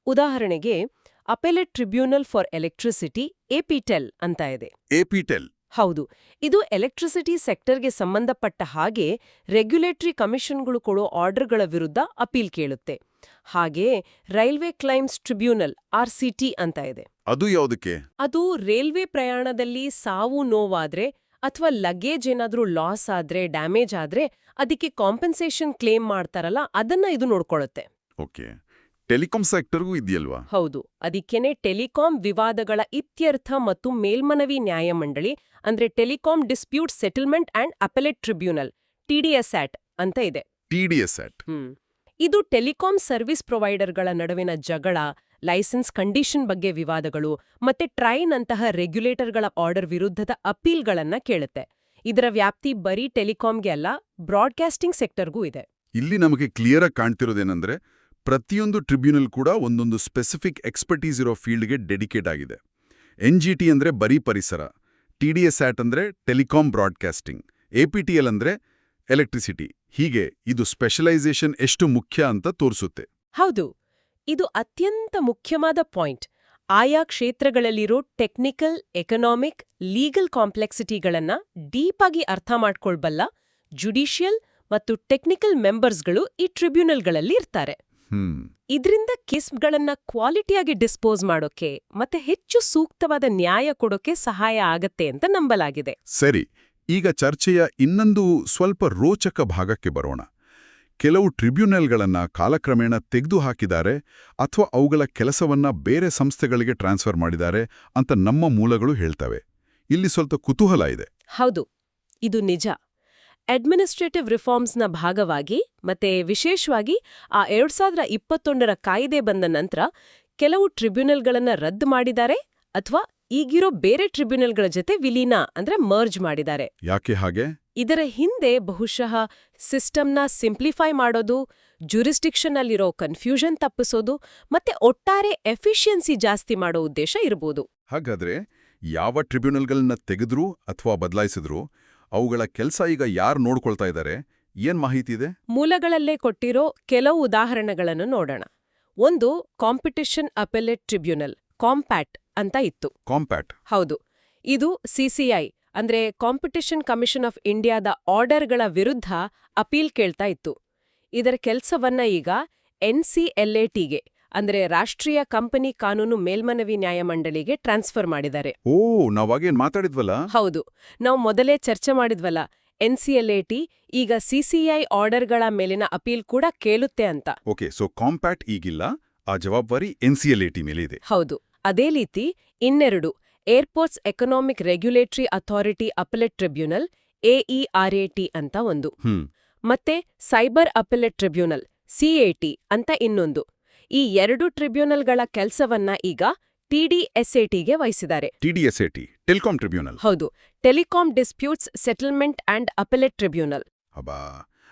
ಉದಾಹರಣೆಗೆ appellate tribunal for electricity APTEL ಅಂತ ಇದೆ. ಎಪಿಟೆಲ್ ಹೌದು. ಇದು ಎಲೆಕ್ಟ್ರಿಸಿಟಿ ಸೆಕ್ಟರ್ಗೆ ಸಂಬಂಧಪಟ್ಟ ಹಾಗೆ ರೆಗ್ಯುಲೇಟರಿ ಕಮಿಷನ್ಗಳು ಕೊಡೋ ಆರ್ಡರ್ಗಳ ವಿರುದ್ಧ ಅಪೀಲ್ ಕೇಳುತ್ತೆ. ಹಾಗೆ ರೈಲ್ವೆ ಕ್ಲೈಮ್ಸ್ ಟ್ರಿಬ್ಯುನಲ್ ಆರ್ಸಿಟಿ ಅಂತ ಇದೆ. ಅದು ಯಾವುದಕ್ಕೆ? ಅದು ರೈಲ್ವೆ ಪ್ರಯಾಣದಲ್ಲಿ ಸಾವು ನೋವಾದ್ರೆ ಅಥವಾ ಲಗೇಜ್ ಏನಾದರೂ ಲಾಸ್ ಆದ್ರೆ ಡ್ಯಾಮೇಜ್ ಆದ್ರೆ ಅದಕ್ಕೆ ಕಾಂಪೆನ್ಸೇಷನ್ ಕ್ಲೇಮ್ ಮಾಡ್ತಾರಲ್ಲ ಅದನ್ನ ಇದು ನೋಡ್ಕೊಳ್ಳುತ್ತೆ ಓಕೆ. ಟೆಲಿಕಾಂ ಸೆಕ್ಟರ್ಗೂ ಇದೆಯಲ್ವಾ? ಹೌದು. ಅದಕ್ಕೇನೆ ಟೆಲಿಕಾಂ ವಿವಾದಗಳ ಇತ್ಯರ್ಥ ಮತ್ತು ಮೇಲ್ಮನವಿ ನ್ಯಾಯಮಂಡಳಿ ಅಂದ್ರೆ telecom dispute settlement and appellate tribunal TDSAT ಅಂತ ಇದೆ. ಟಿ ಡಿ ಎಸ್ ಸೆಟ್ ಹ್ಮ್. ಇದು ಟೆಲಿಕಾಂ ಸರ್ವಿಸ್ ಪ್ರೊವೈಡರ್ಗಳ ನಡುವಿನ ಜಗಳ ಲೈಸೆನ್ಸ್ ಕಂಡೀಷನ್ ಬಗ್ಗೆ ವಿವಾದಗಳು ಮತ್ತೆ ಟ್ರೈನ್ ಅಂತಹ ರೆಗ್ಯುಲೇಟರ್ಗಳ ಆರ್ಡರ್ ವಿರುದ್ಧದ ಅಪೀಲ್ಗಳನ್ನ ಕೇಳುತ್ತೆ. ಇದರ ವ್ಯಾಪ್ತಿ ಬರೀ ಟೆಲಿಕಾಂಗೆ ಅಲ್ಲ ಬ್ರಾಡ್ಕಾಸ್ಟಿಂಗ್ ಸೆಕ್ಟರ್ಗೂ ಇದೆ. ಇಲ್ಲಿ ನಮಗೆ ಕ್ಲಿಯರ್ ಆಗಿ ಕಾಣ್ತಿರೋದೇನೆಂದ್ರೆ ಪ್ರತಿಯೊಂದು ಟ್ರಿಬ್ಯುನಲ್ ಕೂಡ ಒಂದೊಂದು ಸ್ಪೆಸಿಫಿಕ್ ಎಕ್ಸ್ಪರ್ಟೀಸ್ ಇರೋ ಫೀಲ್ಡ್ಗೆ ಡೆಡಿಕೇಟ್ ಆಗಿದೆ. ಎನ್ ಜಿ ಟಿ ಅಂದ್ರೆ ಬರೀ ಪರಿಸರ ಟಿ ಡಿ ಎಸ್ ಆಟ್ ಅಂದ್ರೆ telecom broadcasting A P T L ಅಂದ್ರೆ ಎಲೆಕ್ಟ್ರಿಸಿಟಿ. ಹೀಗೆ ಇದು ಸ್ಪೆಷಲೈಸೇಷನ್ ಎಷ್ಟು ಮುಖ್ಯ ಅಂತ ತೋರಿಸುತ್ತೆ. ಹೌದು. ಇದು ಅತ್ಯಂತ ಮುಖ್ಯವಾದ ಪಾಯಿಂಟ್. ಆಯಾ ಕ್ಷೇತ್ರಗಳಲ್ಲಿರೋ ಟೆಕ್ನಿಕಲ್ ಎಕನಾಮಿಕ್ ಲೀಗಲ್ ಕಾಂಪ್ಲೆಕ್ಸಿಟಿಗಳನ್ನ ಡೀಪಾಗಿ ಅರ್ಥ ಮಾಡ್ಕೊಳ್ಬಲ್ಲ ಜುಡಿಷಿಯಲ್ ಮತ್ತು ಟೆಕ್ನಿಕಲ್ ಮೆಂಬರ್ಸ್ಗಳು ಈ ಟ್ರಿಬ್ಯುನಲ್ಗಳಲ್ಲಿ ಇರ್ತಾರೆ. ಇದರಿಂದ ಇದ್ರಿಂದ ಕೇಸ್ಗಳನ್ನ ಕ್ವಾಲಿಟಿಯಾಗಿ ಡಿಸ್ಪೋಸ್ ಮಾಡೋಕೆ ಮತ್ತೆ ಹೆಚ್ಚು ಸೂಕ್ತವಾದ ನ್ಯಾಯ ಕೊಡೋಕೆ ಸಹಾಯ ಆಗತ್ತೆ ಅಂತ ನಂಬಲಾಗಿದೆ. ಸರಿ ಈಗ ಚರ್ಚೆಯ ಇನ್ನೊಂದು ಸ್ವಲ್ಪ ರೋಚಕ ಭಾಗಕ್ಕೆ ಬರೋಣ. ಕೆಲವು ಟ್ರಿಬ್ಯುನಲ್ಗಳನ್ನ ಕಾಲಕ್ರಮೇಣ ತೆಗೆದುಹಾಕಿದ್ದಾರೆ ಅಥವಾ ಅವುಗಳ ಕೆಲಸವನ್ನ ಬೇರೆ ಸಂಸ್ಥೆಗಳಿಗೆ ಟ್ರಾನ್ಸ್ಫರ್ ಮಾಡಿದ್ದಾರೆ ಅಂತ ನಮ್ಮ ಮೂಲಗಳು ಹೇಳ್ತವೆ. ಇಲ್ಲಿ ಸ್ವಲ್ಪ ಕುತೂಹಲ ಇದೆ. ಹೌದು ಇದು ನಿಜ. ಅಡ್ಮಿನಿಸ್ಟ್ರೇಟಿವ್ ರಿಫಾರ್ಮ್ಸ್ನ ಭಾಗವಾಗಿ ಮತ್ತೆ ವಿಶೇಷವಾಗಿ ಆ ಎರಡ್ ಸಾವಿರದ ಇಪ್ಪತ್ತೊಂದರ ಕಾಯ್ದೆ ಬಂದ ನಂತರ ಕೆಲವು ಟ್ರಿಬ್ಯುನಲ್ಗಳನ್ನ ರದ್ದು ಮಾಡಿದ್ದಾರೆ ಅಥವಾ ಈಗಿರೋ ಬೇರೆ ಟ್ರಿಬ್ಯುನಲ್ಗಳ ಜೊತೆ ವಿಲೀನ ಅಂದ್ರೆ ಮರ್ಜ್ ಮಾಡಿದ್ದಾರೆ. ಯಾಕೆ ಹಾಗೆ? ಇದರ ಹಿಂದೆ ಬಹುಶಃ ಸಿಸ್ಟಮ್ನ ಸಿಂಪ್ಲಿಫೈ ಮಾಡೋದು ಜುರಿಸ್ಟಿಕ್ಷನ್ನಲ್ಲಿರೋ ಕನ್ಫ್ಯೂಷನ್ ತಪ್ಪಿಸೋದು ಮತ್ತೆ ಒಟ್ಟಾರೆ ಎಫಿಷಿಯನ್ಸಿ ಜಾಸ್ತಿ ಮಾಡೋ ಉದ್ದೇಶ ಇರಬಹುದು ಹಾಗಾದ್ರೆ ಯಾವ ಟ್ರಿಬ್ಯುನಲ್ಗಳನ್ನ ತೆಗೆದ್ರು ಅಥವಾ ಬದಲಾಯಿಸಿದ್ರು ಅವುಗಳ ಕೆಲಸ ಈಗ ಯಾರು ನೋಡ್ಕೊಳ್ತಾ ಇದ್ದಾರೆ ಏನ್ ಮಾಹಿತಿ ಇದೆ? ಮೂಲಗಳಲ್ಲೇ ಕೊಟ್ಟಿರೋ ಕೆಲವು ಉದಾಹರಣೆಗಳನ್ನು ನೋಡೋಣ. ಒಂದು ಕಾಂಪಿಟಿಷನ್ ಅಪೆಲೆಟ್ ಟ್ರಿಬ್ಯುನಲ್ ಕಾಂಪ್ಯಾಟ್ ಅಂತ ಇತ್ತು. ಕಾಂಪ್ಯಾಟ್. ಹೌದು ಇದು ಸಿಸಿಐ ಅಂದ್ರೆ ಕಾಂಪಿಟಿಷನ್ ಕಮಿಷನ್ ಆಫ್ ಇಂಡಿಯಾದ ಆರ್ಡರ್ಗಳ ವಿರುದ್ಧ ಅಪೀಲ್ ಕೇಳ್ತಾ ಇತ್ತು. ಇದರ ಕೆಲಸವನ್ನ ಈಗ ಎನ್ಸಿಎಲ್ಎಟಿಗೆ ಅಂದ್ರೆ ರಾಷ್ಟ್ರೀಯ ಕಂಪನಿ ಕಾನೂನು ಮೇಲ್ಮನವಿ ನ್ಯಾಯಮಂಡಳಿಗೆ ಟ್ರಾನ್ಸ್ಫರ್ ಮಾಡಿದ್ದಾರೆ. ಓ ನಾವಾಗೇನ್ ಮಾತಾಡಿದ್ವಲ್ಲ? ಹೌದು. ನಾವು ಮೊದಲೇ ಚರ್ಚೆ ಮಾಡಿದ್ವಲ್ಲ ಎನ್ಸಿಎಲ್ಎಟಿ ಈಗ ಸಿಸಿಐ ಆರ್ಡರ್ಗಳ ಮೇಲಿನ ಅಪೀಲ್ ಕೂಡ ಕೇಳುತ್ತೆ ಅಂತ. ಓಕೆ ಸೊ ಕಾಂಪ್ಯಾಕ್ಟ್ ಈಗಿಲ್ಲ ಆ ಜವಾಬ್ದಾರಿ N C L A T ಮೇಲೆ ಇದೆ ಹೌದು. ಅದೇ ರೀತಿ ಇನ್ನೆರಡು airports economic regulatory authority appellate tribunal AERAT ಅಂತ ಒಂದು. ಮತ್ತೆ ಸೈಬರ್ ಅಪೆಲೆಟ್ ಟ್ರಿಬ್ಯುನಲ್ ಸಿಎಟಿ ಅಂತ ಇನ್ನೊಂದು. ಈ ಎರಡು ಟ್ರಿಬ್ಯುನಲ್ಗಳ ಕೆಲಸವನ್ನ ಈಗ ಟಿಡಿಎಸ್ಎಟಿಗೆ ವಹಿಸಿದ್ದಾರೆ. TDSAT telecom tribunal. ಹೌದು telecom disputes settlement and appellate tribunal. ಅಬಾ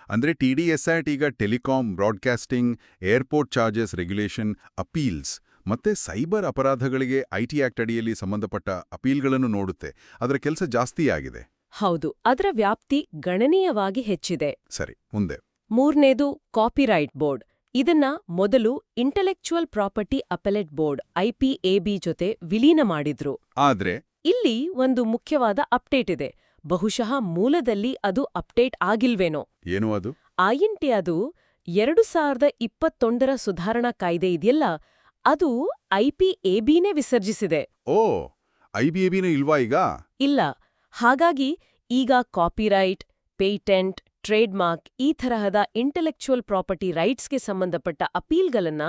ಅಂದ್ರೆ ಟಿಡಿಎಸ್ಆಟ್ ಈಗ telecom broadcasting airport charges regulation appeals ಮತ್ತೆ ಸೈಬರ್ ಅಪರಾಧಗಳಿಗೆ ಐಟಿ ಆಕ್ಟ್ ಅಡಿಯಲ್ಲಿ ಸಂಬಂಧಪಟ್ಟ ಅಪೀಲ್ಗಳನ್ನು ನೋಡುತ್ತೆ. ಅದರ ಕೆಲಸ ಜಾಸ್ತಿ ಆಗಿದೆ. ಹೌದು ಅದರ ವ್ಯಾಪ್ತಿ ಗಣನೀಯವಾಗಿ ಹೆಚ್ಚಿದೆ. ಸರಿ ಮುಂದೆ. ಮೂರನೇದು ಕಾಪಿರೈಟ್ ಬೋರ್ಡ್. ಇದನ್ನ ಮೊದಲು intellectual property appellate board IPAB ಜೊತೆ ವಿಲೀನ ಮಾಡಿದ್ರು. ಆದ್ರೆ? ಇಲ್ಲಿ ಒಂದು ಮುಖ್ಯವಾದ ಅಪ್ಡೇಟ್ ಇದೆ. ಬಹುಶಃ ಮೂಲದಲ್ಲಿ ಅದು ಅಪ್ಡೇಟ್ ಆಗಿಲ್ವೇನೋ. ಏನು ಅದು? ಆಯಿಂಟಿ ಅದು ಎರಡು ಸಾವಿರದ ಇಪ್ಪತ್ತೊಂದರ ಸುಧಾರಣಾ ಕಾಯ್ದೆ ಇದೆಯಲ್ಲ? ಅದು ಐಪಿಎಬಿನೇ ವಿಸರ್ಜಿಸಿದೆ. ಓ ಐ ಬಿ ಎ ಇಲ್ವಾ ಈಗ? ಇಲ್ಲ ಹಾಗಾಗಿ ಈಗ ಕಾಪಿರೈಟ್ ಪೇಟೆಂಟ್ ಟ್ರೇಡ್ಮಾರ್ಕ್ ಈ ತರಹದ ಇಂಟೆಲೆಕ್ಚುವಲ್ ಪ್ರಾಪರ್ಟಿ ರೈಟ್ಸ್ಗೆ ಸಂಬಂಧಪಟ್ಟ ಅಪೀಲ್ಗಳನ್ನ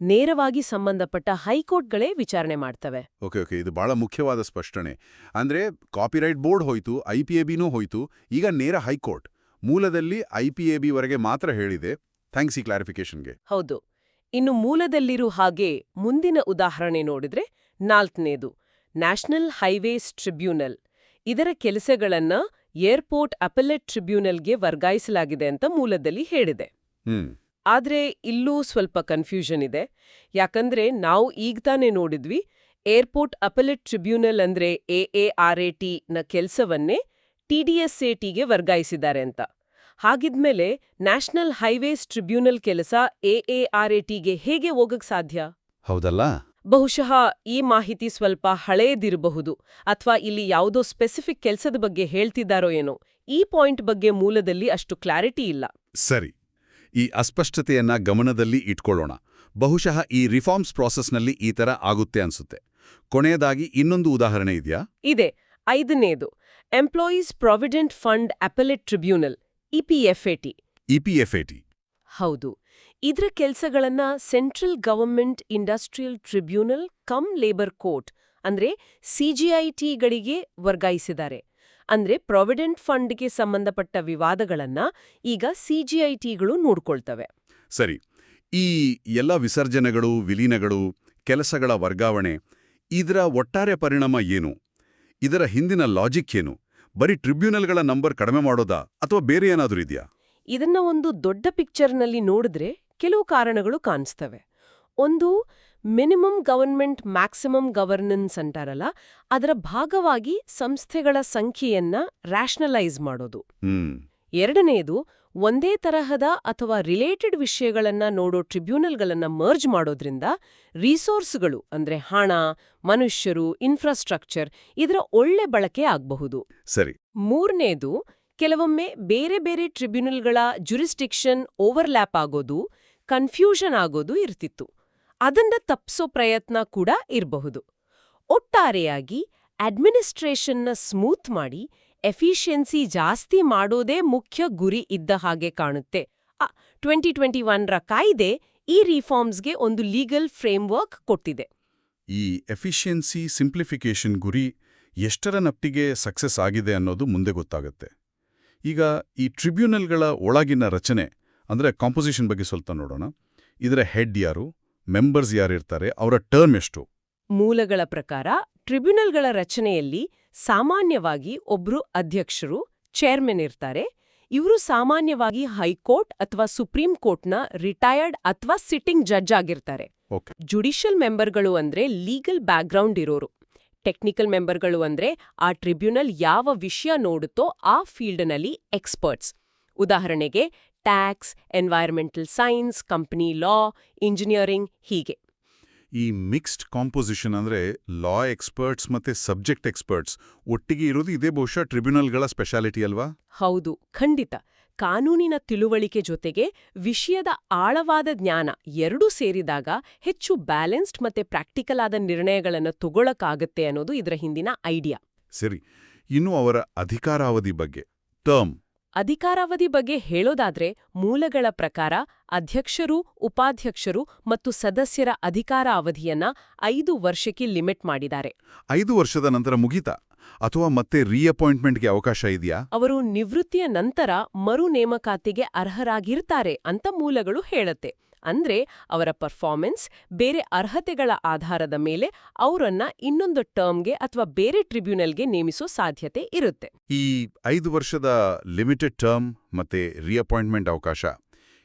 ನೇರವಾಗಿ ಸಂಬಂಧಪಟ್ಟ ಹೈಕೋರ್ಟ್ಗಳೇ ವಿಚಾರಣೆ ಮಾಡ್ತವೆ. ಓಕೆ ಓಕೆ ಇದು ಬಹಳ ಮುಖ್ಯವಾದ ಸ್ಪಷ್ಟನೆ. ಅಂದ್ರೆ ಕಾಪಿರೈಟ್ ಬೋರ್ಡ್ ಹೋಯ್ತು ಐ ಪಿ ಎ ಬಿನೂ ಹೋಯ್ತು ಈಗ ನೇರ ಹೈಕೋರ್ಟ್ ಮೂಲದಲ್ಲಿ ಐ ಪಿ ಎ ಬಿವರೆಗೆ ಮಾತ್ರ ಹೇಳಿದೆ. ಥ್ಯಾಂಕ್ಸ್ ಈ ಕ್ಲಾರಿಫಿಕೇಶನ್ಗೆ ಹೌದು. ಇನ್ನು ಮೂಲದಲ್ಲಿರು ಹಾಗೆ ಮುಂದಿನ ಉದಾಹರಣೆ ನೋಡಿದ್ರೆ ನಾಲ್ಕನೇದು ನ್ಯಾಷನಲ್ ಹೈವೇಸ್ ಟ್ರಿಬ್ಯುನಲ್. ಇದರ ಕೆಲಸಗಳನ್ನ ಏರ್ಪೋರ್ಟ್ ಅಪೆಲೆಟ್ ಟ್ರಿಬ್ಯುನಲ್ಗೆ ವರ್ಗಾಯಿಸಲಾಗಿದೆ ಅಂತ ಮೂಲದಲ್ಲಿ ಹೇಳಿದೆ. ಆದ್ರೆ ಇಲ್ಲೂ ಸ್ವಲ್ಪ ಕನ್ಫ್ಯೂಷನ್ ಇದೆ. ಯಾಕಂದ್ರೆ ನಾವು ಈಗ ತಾನೇ ನೋಡಿದ್ವಿ ಏರ್ಪೋರ್ಟ್ ಅಪೆಲೆಟ್ ಟ್ರಿಬ್ಯುನಲ್ ಅಂದ್ರೆ ಎಎಆರ್ಎಟಿ ನ ಕೆಲಸವನ್ನೇ ಟಿಡಿಎಸ್ಎಟಿಗೆ ವರ್ಗಾಯಿಸಿದ್ದಾರೆ ಅಂತ. ಹಾಗಿದ್ಮೇಲೆ ನ್ಯಾಷನಲ್ ಹೈವೇಸ್ ಟ್ರಿಬ್ಯುನಲ್ ಕೆಲಸ ಎಎಆರ್ಎಟಿಗೆ ಹೇಗೆ ಹೋಗಕ್ ಸಾಧ್ಯ? ಹೌದಲ್ಲ? ಬಹುಶಃ ಈ ಮಾಹಿತಿ ಸ್ವಲ್ಪ ಹಳೆಯದಿರಬಹುದು ಅಥವಾ ಇಲ್ಲಿ ಯಾವುದೋ ಸ್ಪೆಸಿಫಿಕ್ ಕೆಲಸದ ಬಗ್ಗೆ ಹೇಳ್ತಿದ್ದಾರೋ ಏನೋ. ಈ ಪಾಯಿಂಟ್ ಬಗ್ಗೆ ಮೂಲದಲ್ಲಿ ಅಷ್ಟು ಕ್ಲಾರಿಟಿ ಇಲ್ಲ. ಸರಿ. ಈ ಅಸ್ಪಷ್ಟತೆಯನ್ನ ಗಮನದಲ್ಲಿ ಇಟ್ಕೊಳ್ಳೋಣ. ಬಹುಶಃ ಈ ರಿಫಾರ್ಮ್ಸ್ ಪ್ರಾಸೆಸ್ನಲ್ಲಿ ಈ ತರ ಆಗುತ್ತೆ ಅನ್ಸುತ್ತೆ. ಕೊನೆಯದಾಗಿ ಇನ್ನೊಂದು ಉದಾಹರಣೆ ಇದೆಯಾ? ಇದೆ. ಐದನೇದು. Employees provident fund appellate tribunal EPFAT EPFAT ಹೌದು. ಇದರ ಕೆಲಸಗಳನ್ನ central government industrial tribunal cum labour court ಅಂದ್ರೆ ಸಿಜಿಐಟಿಗಳಿಗೆ ವರ್ಗಾಯಿಸಿದ್ದಾರೆ. ಅಂದ್ರೆ ಪ್ರಾವಿಡೆಂಟ್ ಫಂಡ್ಗೆ ಸಂಬಂಧಪಟ್ಟ ವಿವಾದಗಳನ್ನ ಈಗ ಸಿಜಿಐಟಿಗಳು ನೋಡ್ಕೊಳ್ತವೆ. ಸರಿ. ಈ ಎಲ್ಲ ವಿಸರ್ಜನೆಗಳು ವಿಲೀನಗಳು ಕೆಲಸಗಳ ವರ್ಗಾವಣೆ ಇದರ ಒಟ್ಟಾರೆ ಪರಿಣಾಮ ಏನು? ಇದರ ಹಿಂದಿನ ಲಾಜಿಕ್ ಏನು? ಬರೀ ಟ್ರಿಬ್ಯುನಲ್ಗಳ ನಂಬರ್ ಕಡಿಮೆ ಮಾಡೋದಾ ಅಥವಾ ಬೇರೆ ಏನಾದರೂ ಇದೆಯಾ? ಇದನ್ನ ಒಂದು ದೊಡ್ಡ ಪಿಕ್ಚರ್ನಲ್ಲಿ ನೋಡಿದ್ರೆ ಕೆಲವು ಕಾರಣಗಳು ಕಾಣಿಸ್ತವೆ. ಒಂದು ಮಿನಿಮಮ್ ಗವರ್ಮೆಂಟ್ ಮ್ಯಾಕ್ಸಿಮಮ್ ಗವರ್ನೆನ್ಸ್ ಅಂತಾರಲ್ಲ ಅದರ ಭಾಗವಾಗಿ ಸಂಸ್ಥೆಗಳ ಸಂಖ್ಯೆಯನ್ನ ರ್ಯಾಷನಲೈಸ್ ಮಾಡೋದು. ಎರಡನೆಯದು ಒಂದೇ ತರಹದ ಅಥವಾ ರಿಲೇಟೆಡ್ ವಿಷಯಗಳನ್ನ ನೋಡೋ ಟ್ರಿಬ್ಯುನಲ್ಗಳನ್ನ ಮರ್ಜ್ ಮಾಡೋದ್ರಿಂದ ರಿಸೋರ್ಸ್ಗಳು ಅಂದ್ರೆ ಹಣ ಮನುಷ್ಯರು ಇನ್ಫ್ರಾಸ್ಟ್ರಕ್ಚರ್ ಇದರ ಒಳ್ಳೆ ಬಳಕೆ ಆಗಬಹುದು. ಸರಿ. ಮೂರನೇದು ಕೆಲವೊಮ್ಮೆ ಬೇರೆ ಬೇರೆ ಟ್ರಿಬ್ಯುನಲ್ಗಳ ಜುರಿಸ್ಟಿಕ್ಷನ್ ಓವರ್ಲ್ಯಾಪ್ ಆಗೋದು ಕನ್ಫ್ಯೂಷನ್ ಆಗೋದು ಇರ್ತಿತ್ತು. ಅದನ್ನ ತಪ್ಸೋ ಪ್ರಯತ್ನ ಕೂಡ ಇರಬಹುದು. ಒಟ್ಟಾರೆಯಾಗಿ ಅಡ್ಮಿನಿಸ್ಟ್ರೇಷನ್ನ ಸ್ಮೂತ್ ಮಾಡಿ ಎಫಿಷಿಯನ್ಸಿ ಜಾಸ್ತಿ ಮಾಡೋದೇ ಮುಖ್ಯ ಗುರಿ ಇದ್ದ ಹಾಗೆ ಕಾಣುತ್ತೆ. ಟ್ವೆಂಟಿ ಟ್ವೆಂಟಿ ಒನ್ರ ಕಾಯ್ದೆ ಈ ರಿಫಾರ್ಮ್ಸ್ಗೆ ಒಂದು ಲೀಗಲ್ ಫ್ರೇಮ್ವರ್ಕ್ ಕೊಟ್ಟಿದೆ. ಈ ಎಫಿಷಿಯನ್ಸಿ ಸಿಂಪ್ಲಿಫಿಕೇಷನ್ ಗುರಿ ಎಷ್ಟರ ನಪ್ಟಿಗೆ ಸಕ್ಸಸ್ ಆಗಿದೆ ಅನ್ನೋದು ಮುಂದೆ ಗೊತ್ತಾಗುತ್ತೆ. ಈಗ ಈ ಟ್ರಿಬ್ಯುನಲ್ಗಳ ಒಳಗಿನ ರಚನೆ ಅಂದರೆ ಕಾಂಪೋಸಿಷನ್ ಬಗ್ಗೆ ಸ್ವಲ್ಪ ನೋಡೋಣ. ಇದರ ಹೆಡ್ ಯಾರು ಮೆಂಬರ್ಸ್ ಯಾರಿರ್ತಾರೆ ಅವರ ಟರ್ಮ್ ಎಷ್ಟು? ಮೂಲಗಳ ಪ್ರಕಾರ ಟ್ರಿಬ್ಯುನಲ್ಗಳ ರಚನೆಯಲ್ಲಿ ಸಾಮಾನ್ಯವಾಗಿ ಒಬ್ರು ಅಧ್ಯಕ್ಷರು ಚೇರ್ಮನ್ ಇರ್ತಾರೆ. ಇವರು ಸಾಮಾನ್ಯವಾಗಿ ಹೈಕೋರ್ಟ್ ಅಥವಾ ಸುಪ್ರೀಂ ಕೋರ್ಟ್ನ ರಿಟೈರ್ಡ್ ಅಥವಾ ಸಿಟ್ಟಿಂಗ್ ಜಡ್ಜ್ ಆಗಿರ್ತಾರೆ. ಜುಡಿಷಿಯಲ್ ಮೆಂಬರ್ಗಳು ಅಂದ್ರೆ ಲೀಗಲ್ ಬ್ಯಾಕ್ಗ್ರೌಂಡ್ ಇರೋರು. ಟೆಕ್ನಿಕಲ್ ಮೆಂಬರ್ಗಳು ಅಂದ್ರೆ ಆ ಟ್ರಿಬ್ಯುನಲ್ ಯಾವ ವಿಷಯ ನೋಡುತ್ತೋ ಆ ಫೀಲ್ಡ್ನಲ್ಲಿ ಎಕ್ಸ್ಪರ್ಟ್ಸ್. ಉದಾಹರಣೆಗೆ tax environmental science company law engineering ಹೀಗೆ. ಈ ಮಿಕ್ಸ್ಡ್ ಕಾಂಪೋಸಿಷನ್ ಅಂದರೆ ಲಾ ಎಕ್ಸ್ಪರ್ಟ್ಸ್ ಮತ್ತೆ ಸಬ್ಜೆಕ್ಟ್ ಎಕ್ಸ್ಪರ್ಟ್ಸ್ ಒಟ್ಟಿಗೆ ಇರೋದು ಇದೇ ಬಹುಶಃ ಟ್ರಿಬ್ಯುನಲ್ಗಳ ಸ್ಪೆಷಾಲಿಟಿ ಅಲ್ವಾ? ಹೌದು ಖಂಡಿತ. ಕಾನೂನಿನ ತಿಳುವಳಿಕೆ ಜೊತೆಗೆ ವಿಷಯದ ಆಳವಾದ ಜ್ಞಾನ ಎರಡೂ ಸೇರಿದಾಗ ಹೆಚ್ಚು ಬ್ಯಾಲೆನ್ಸ್ಡ್ ಮತ್ತೆ ಪ್ರಾಕ್ಟಿಕಲ್ ಆದ ನಿರ್ಣಯಗಳನ್ನು ತಗೊಳಕ್ಕಾಗತ್ತೆ ಅನ್ನೋದು ಇದರ ಹಿಂದಿನ ಐಡಿಯಾ ಸರಿ ಇನ್ನು ಅವರ ಅಧಿಕಾರಾವಧಿ ಬಗ್ಗೆ. ಟರ್ಮ್ ಅಧಿಕಾರಾವಧಿ ಬಗ್ಗೆ ಹೇಳೋದಾದ್ರೆ ಮೂಲಗಳ ಪ್ರಕಾರ ಅಧ್ಯಕ್ಷರು ಉಪಾಧ್ಯಕ್ಷರು ಮತ್ತು ಸದಸ್ಯರ ಅಧಿಕಾರ ಅವಧಿಯನ್ನ ಐದು ವರ್ಷಕ್ಕೆ ಲಿಮಿಟ್ ಮಾಡಿದ್ದಾರೆ. ಐದು ವರ್ಷದ ನಂತರ ಮುಗಿತ? ಅಥವಾ ಮತ್ತೆ ರೀಅಪಾಯಿಂಟ್ಮೆಂಟ್ಗೆ ಅವಕಾಶ ಇದೆಯಾ? ಅವರು ನಿವೃತ್ತಿಯ ನಂತರ ಮರು ನೇಮಕಾತಿಗೆ ಅರ್ಹರಾಗಿರ್ತಾರೆ ಅಂತ ಮೂಲಗಳು ಹೇಳತ್ತೆ. ಅಂದ್ರೆ ಅವರ ಪರ್ಫಾರ್ಮೆನ್ಸ್ ಬೇರೆ ಅರ್ಹತೆಗಳ ಆಧಾರದ ಮೇಲೆ ಅವರನ್ನ ಇನ್ನೊಂದು ಟರ್ಮ್ಗೆ ಅಥವಾ ಬೇರೆ ಟ್ರಿಬ್ಯುನಲ್ಗೆ ನೇಮಿಸೋ ಸಾಧ್ಯತೆ ಇರುತ್ತೆ. ಈ ಐದು ವರ್ಷದ ಲಿಮಿಟೆಡ್ ಟರ್ಮ್ ಮತ್ತೆ ರಿಅಪಾಯಿಂಟ್ಮೆಂಟ್ ಅವಕಾಶ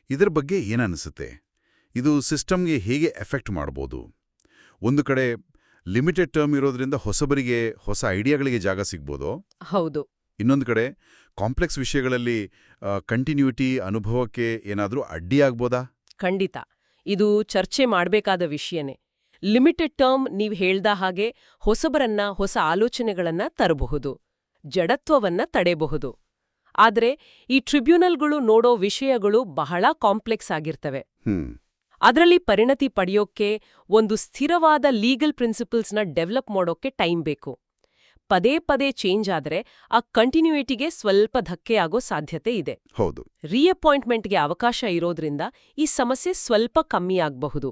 ಇದರ ಬಗ್ಗೆ ಏನನ್ನಿಸುತ್ತೆ? ಇದು ಸಿಸ್ಟಮ್ಗೆ ಹೇಗೆ ಎಫೆಕ್ಟ್ ಮಾಡ್ಬೋದು? ಒಂದು ಕಡೆ ಲಿಮಿಟೆಡ್ ಟರ್ಮ್ ಇರೋದ್ರಿಂದ ಹೊಸಬರಿಗೆ ಹೊಸ ಐಡಿಯಾಗಳಿಗೆ ಜಾಗ ಸಿಗ್ಬೋದು? ಹೌದು. ಇನ್ನೊಂದು ಕಡೆ ಕಾಂಪ್ಲೆಕ್ಸ್ ವಿಷಯಗಳಲ್ಲಿ ಕಂಟಿನ್ಯೂಟಿ ಅನುಭವಕ್ಕೆ ಏನಾದರೂ ಅಡ್ಡಿಯಾಗ್ಬೋದಾ ಖಂಡಿತ. ಇದು ಚರ್ಚೆ ಮಾಡಬೇಕಾದ ವಿಷಯನೇ. ಲಿಮಿಟೆಡ್ ಟರ್ಮ್ ನೀವು ಹೇಳ್ದ ಹಾಗೆ ಹೊಸಬರನ್ನ ಹೊಸ ಆಲೋಚನೆಗಳನ್ನ ತರಬಹುದು. ಜಡತ್ವವನ್ನ ತಡೆಯಬಹುದು ಆದರೆ ಈ ಟ್ರಿಬ್ಯುನಲ್ಗಳು ನೋಡೋ ವಿಷಯಗಳು ಬಹಳ ಕಾಂಪ್ಲೆಕ್ಸ್ ಆಗಿರ್ತವೆ. ಅದರಲ್ಲಿ ಪರಿಣತಿ ಪಡೆಯೋಕ್ಕೆ ಒಂದು ಸ್ಥಿರವಾದ ಲೀಗಲ್ ಪ್ರಿನ್ಸಿಪಲ್ಸ್ನ ಡೆವಲಪ್ ಮಾಡೋಕ್ಕೆ ಟೈಮ್ ಬೇಕು. ಪದೇ ಪದೇ ಚೇಂಜ್ ಆದ್ರೆ ಆ ಕಂಟಿನ್ಯೂಟಿಗೆ ಸ್ವಲ್ಪ ಧಕ್ಕೆಯಾಗೋ ಸಾಧ್ಯತೆ ಇದೆ. ಹೌದು. ರೀಅಪಾಯಿಂಟ್ಮೆಂಟ್ಗೆ ಅವಕಾಶ ಇರೋದ್ರಿಂದ ಈ ಸಮಸ್ಯೆ ಸ್ವಲ್ಪ ಕಮ್ಮಿ ಆಗಬಹುದು.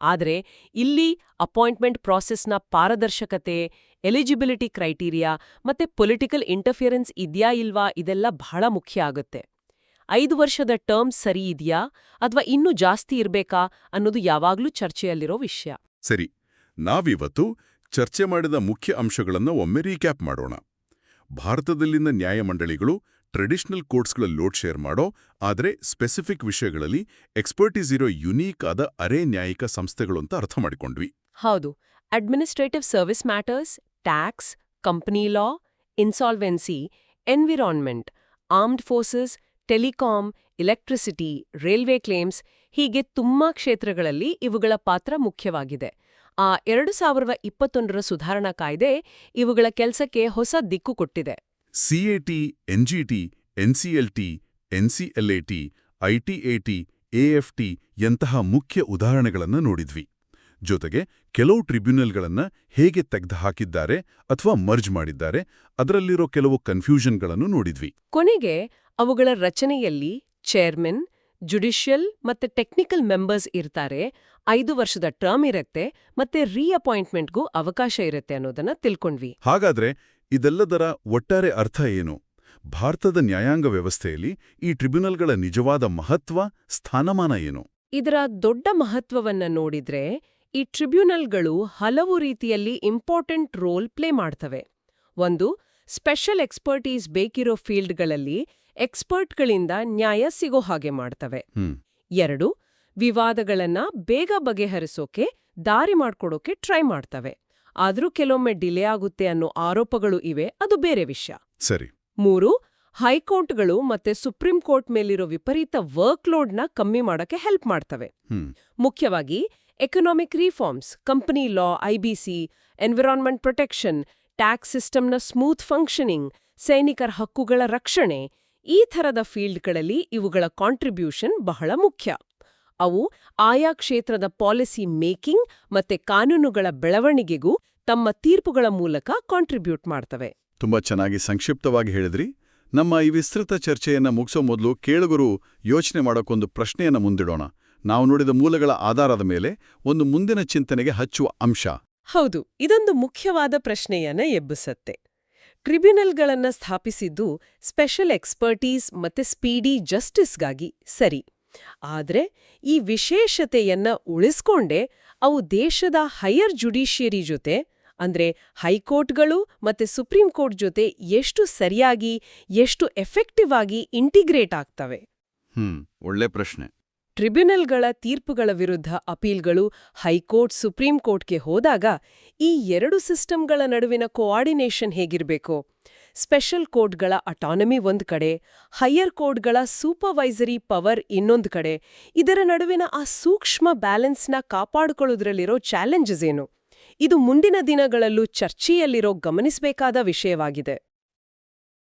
ಆದರೆ ಇಲ್ಲಿ ಅಪಾಯಿಂಟ್ಮೆಂಟ್ ಪ್ರಾಸೆಸ್ನ ಪಾರದರ್ಶಕತೆ ಎಲಿಜಿಬಿಲಿಟಿ ಕ್ರೈಟೀರಿಯಾ ಮತ್ತೆ ಪೊಲಿಟಿಕಲ್ ಇಂಟರ್ಫಿಯರೆನ್ಸ್ ಇದ್ಯಾ ಇಲ್ವಾ ಇದೆಲ್ಲ ಬಹಳ ಮುಖ್ಯ ಆಗುತ್ತೆ. ಐದು ವರ್ಷದ ಟರ್ಮ್ ಸರಿ ಇದೆಯಾ ಅಥವಾ ಇನ್ನೂ ಜಾಸ್ತಿ ಇರಬೇಕಾ ಅನ್ನೋದು ಯಾವಾಗಲೂ ಚರ್ಚೆಯಲ್ಲಿರೋ ವಿಷಯ. ಸರಿ ನಾವಿವತ್ತು ಚರ್ಚೆ ಮಾಡಿದ ಮುಖ್ಯ ಅಂಶಗಳನ್ನು ಒಮ್ಮೆ ರೀಕ್ಯಾಪ್ ಮಾಡೋಣ. ಭಾರತದಲ್ಲಿನ ನ್ಯಾಯಮಂಡಳಿಗಳು ಟ್ರೆಡಿಷನಲ್ ಕೋರ್ಟ್ಸ್ಗಳ ಲೋಡ್ ಶೇರ್ ಮಾಡೋ, ಆದರೆ ಸ್ಪೆಸಿಫಿಕ್ ವಿಷಯಗಳಲ್ಲಿ ಎಕ್ಸ್ಪರ್ಟೀಸ್ ಇರೋ ಯುನೀಕ್ ಆದ ಅರೆ ನ್ಯಾಯಿಕ ಸಂಸ್ಥೆಗಳು ಅಂತ ಅರ್ಥ ಮಾಡಿಕೊಂಡ್ವಿ. ಹೌದು. Administrative service matters tax company law insolvency environment armed forces telecom electricity railway claims ಹೀಗೆ ತುಂಬಾ ಕ್ಷೇತ್ರಗಳಲ್ಲಿ ಇವುಗಳ ಪಾತ್ರ ಮುಖ್ಯವಾಗಿದೆ. ಆ ಎರಡು ಸಾವಿರದ ಇಪ್ಪತ್ತೊಂದರ ಸುಧಾರಣಾ ಕಾಯ್ದೆ ಇವುಗಳ ಕೆಲಸಕ್ಕೆ ಹೊಸ ದಿಕ್ಕು ಕೊಟ್ಟಿದೆ. ಸಿಎಟಿ ಎನ್ಜಿಟಿ ಎನ್ಸಿಎಲ್ಟಿ ಎನ್ಸಿಎಲ್ಎಟಿ ಐಟಿಎಟಿ ಎಎಫ್ಟಿ ಯಂತಹ ಮುಖ್ಯ ಉದಾಹರಣೆಗಳನ್ನು ನೋಡಿದ್ವಿ. ಜೊತೆಗೆ ಕೆಲವು ಟ್ರಿಬ್ಯುನಲ್ಗಳನ್ನು ಹೇಗೆ ತೆಗೆದುಹಾಕಿದ್ದಾರೆ ಅಥವಾ ಮರ್ಜ್ ಮಾಡಿದ್ದಾರೆ ಅದರಲ್ಲಿರೋ ಕೆಲವು ಕನ್ಫ್ಯೂಷನ್ಗಳನ್ನು ನೋಡಿದ್ವಿ. ಕೊನೆಗೆ ಅವುಗಳ ರಚನೆಯಲ್ಲಿ ಚೇರ್ಮನ್ ಜುಡಿಷಿಯಲ್ ಮತ್ತೆ ಟೆಕ್ನಿಕಲ್ ಮೆಂಬರ್ಸ್ ಇರ್ತಾರೆ. ಐದು ವರ್ಷದ ಟರ್ಮ್ ಇರುತ್ತೆ ಮತ್ತೆ ರೀಅಪಾಯಿಂಟ್ಮೆಂಟ್ಗೂ ಅವಕಾಶ ಇರುತ್ತೆ ಅನ್ನೋದನ್ನ ತಿಳ್ಕೊಂಡ್ವಿ. ಹಾಗಾದ್ರೆ ಇದೆಲ್ಲದರ ಒಟ್ಟಾರೆ ಅರ್ಥ ಏನು? ಭಾರತದ ನ್ಯಾಯಾಂಗ ವ್ಯವಸ್ಥೆಯಲ್ಲಿ ಈ ಟ್ರಿಬ್ಯುನಲ್ಗಳ ನಿಜವಾದ ಮಹತ್ವ ಸ್ಥಾನಮಾನ ಏನು? ಇದರ ದೊಡ್ಡ ಮಹತ್ವವನ್ನ ನೋಡಿದ್ರೆ ಈ ಟ್ರಿಬ್ಯುನಲ್ಗಳು ಹಲವು ರೀತಿಯಲ್ಲಿ ಇಂಪಾರ್ಟೆಂಟ್ ರೋಲ್ ಪ್ಲೇ ಮಾಡ್ತವೆ. ಒಂದು ಸ್ಪೆಷಲ್ ಎಕ್ಸ್ಪರ್ಟೀಸ್ ಬೇಕಿರೋ ಫೀಲ್ಡ್ಗಳಲ್ಲಿ ಎಕ್ಸ್ಪರ್ಟ್ಗಳಿಂದ ನ್ಯಾಯ ಸಿಗೋ ಹಾಗೆ ಮಾಡ್ತವೆ. ಎರಡು ವಿವಾದಗಳನ್ನ ಬೇಗ ಬಗೆಹರಿಸೋಕೆ ದಾರಿ ಮಾಡ್ಕೊಡೋಕೆ ಟ್ರೈ ಮಾಡ್ತವೆ. ಆದ್ರೂ ಕೆಲವೊಮ್ಮೆ ಡಿಲೇ ಆಗುತ್ತೆ ಅನ್ನೋ ಆರೋಪಗಳು ಇವೆ ಅದು ಬೇರೆ ವಿಷಯ. ಸರಿ. ಮೂರು ಹೈಕೋರ್ಟ್ಗಳು ಮತ್ತೆ ಸುಪ್ರೀಂ ಕೋರ್ಟ್ ಮೇಲಿರೋ ವಿಪರೀತ ವರ್ಕ್ಲೋಡ್ನ ಕಮ್ಮಿ ಮಾಡೋಕೆ ಹೆಲ್ಪ್ ಮಾಡ್ತವೆ. ಮುಖ್ಯವಾಗಿ economic reforms company law IBC environment protection tax ಸಿಸ್ಟಮ್ನ ಸ್ಮೂತ್ ಫಂಕ್ಷನಿಂಗ್ ಸೈನಿಕರ ಹಕ್ಕುಗಳ ರಕ್ಷಣೆ ಈ ಥರದ ಫೀಲ್ಡ್ಗಳಲ್ಲಿ ಇವುಗಳ ಕಾಂಟ್ರಿಬ್ಯೂಷನ್ ಬಹಳ ಮುಖ್ಯ. ಅವು ಆಯಾ ಕ್ಷೇತ್ರದ ಪಾಲಿಸಿ ಮೇಕಿಂಗ್ ಮತ್ತೆ ಕಾನೂನುಗಳ ಬೆಳವಣಿಗೆಗೂ ತಮ್ಮ ತೀರ್ಪುಗಳ ಮೂಲಕ ಕಾಂಟ್ರಿಬ್ಯೂಟ್ ಮಾಡ್ತವೆ. ತುಂಬಾ ಚೆನ್ನಾಗಿ ಸಂಕ್ಷಿಪ್ತವಾಗಿ ಹೇಳಿದ್ರಿ. ನಮ್ಮ ಈ ವಿಸ್ತೃತ ಚರ್ಚೆಯನ್ನ ಮುಗಿಸೋ ಮೊದಲು ಕೇಳುಗರು ಯೋಚನೆ ಮಾಡೋಕ್ಕೊಂದು ಪ್ರಶ್ನೆಯನ್ನ ಮುಂದಿಡೋಣ. ನಾವು ನೋಡಿದ ಮೂಲಗಳ ಆಧಾರದ ಮೇಲೆ ಒಂದು ಮುಂದಿನ ಚಿಂತನೆಗೆ ಹಚ್ಚುವ ಅಂಶ. ಹೌದು ಇದೊಂದು ಮುಖ್ಯವಾದ ಪ್ರಶ್ನೆಯನ್ನ ಎಬ್ಬಿಸತ್ತೆ. ಟ್ರಿಬ್ಯುನಲ್ಗಳನ್ನ ಸ್ಥಾಪಿಸಿದ್ದು ಸ್ಪೆಷಲ್ ಎಕ್ಸ್ಪರ್ಟೀಸ್ ಮತ್ತೆ ಸ್ಪೀಡಿ ಜಸ್ಟಿಸ್ಗಾಗಿ ಸರಿ. ಆದರೆ ಈ ವಿಶೇಷತೆಯನ್ನ ಉಳಿಸ್ಕೊಂಡೇ ಅವು ದೇಶದ ಹೈಯರ್ ಜುಡಿಷಿಯರಿ ಜೊತೆ, ಅಂದ್ರೆ ಹೈಕೋರ್ಟ್ಗಳು ಮತ್ತೆ ಸುಪ್ರೀಂ ಕೋರ್ಟ್ ಜೊತೆ ಎಷ್ಟು ಸರಿಯಾಗಿ, ಎಷ್ಟು ಎಫೆಕ್ಟಿವ್ ಆಗಿ ಇಂಟಿಗ್ರೇಟ್ ಆಗ್ತವೆ? ಹ್ಮ್, ಒಳ್ಳೆ ಪ್ರಶ್ನೆ. ಟ್ರಿಬ್ಯುನಲ್ಗಳ ತೀರ್ಪುಗಳ ವಿರುದ್ಧ ಅಪೀಲ್ಗಳು ಹೈಕೋರ್ಟ್, ಸುಪ್ರೀಂ ಕೋರ್ಟ್ಗೆ ಹೋದಾಗ ಈ ಎರಡು ಸಿಸ್ಟಮ್ಗಳ ನಡುವಿನ ಕೋಆರ್ಡಿನೇಷನ್ ಹೇಗಿರಬೇಕು? ಸ್ಪೆಷಲ್ ಕೋರ್ಟ್ಗಳ ಅಟಾನಮಿ ಒಂದು ಕಡೆ, ಹೈಯರ್ ಕೋರ್ಟ್ಗಳ ಸೂಪರ್ವೈಸರಿ ಪವರ್ ಇನ್ನೊಂದು ಕಡೆ, ಇದರ ನಡುವಿನ ಆ ಸೂಕ್ಷ್ಮ ಬ್ಯಾಲೆನ್ಸ್ನ ಕಾಪಾಡಿಕೊಳ್ಳೋದ್ರಲ್ಲಿರೋ ಚಾಲೆಂಜಸ್ ಏನು? ಇದು ಮುಂದಿನ ದಿನಗಳಲ್ಲೂ ಚರ್ಚೆಯಲ್ಲಿರೋ ಗಮನಿಸಬೇಕಾದ ವಿಷಯವಾಗಿದೆ.